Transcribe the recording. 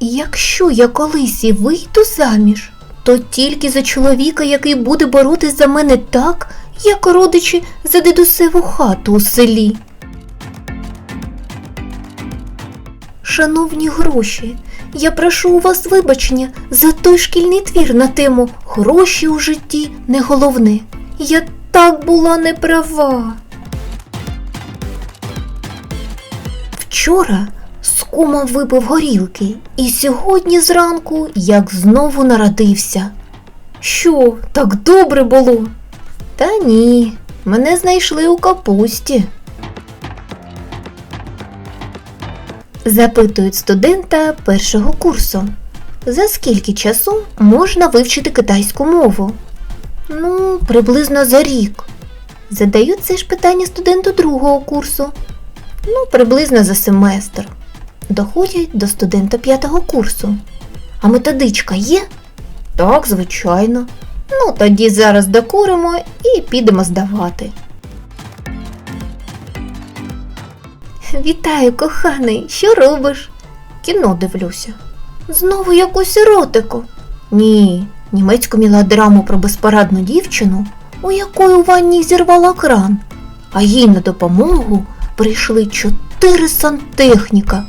Якщо я колись і вийду заміж, то тільки за чоловіка, який буде боротись за мене так, як родичі за дедусеву хату у селі. Шановні гроші, я прошу у вас вибачення за той шкільний твір на тему Гроші у житті не головне. Я так була неправа. Вчора з кумом випив горілки, і сьогодні зранку як знову народився. Що, так добре було? Та ні, мене знайшли у капусті. Запитують студента першого курсу. За скільки часу можна вивчити китайську мову? Ну, приблизно за рік. Задають це ж питання студенту другого курсу. Ну, приблизно за семестр. Доходять до студента п'ятого курсу. А методичка є? Так, звичайно. Ну, тоді зараз докуримо і підемо здавати. Вітаю, коханий, що робиш? Кіно дивлюся. Знову якусь еротику. Ні, німецьку мілодраму про безпорадну дівчину, у якої у ванні зірвала кран, а їй на допомогу прийшли чотири сантехніка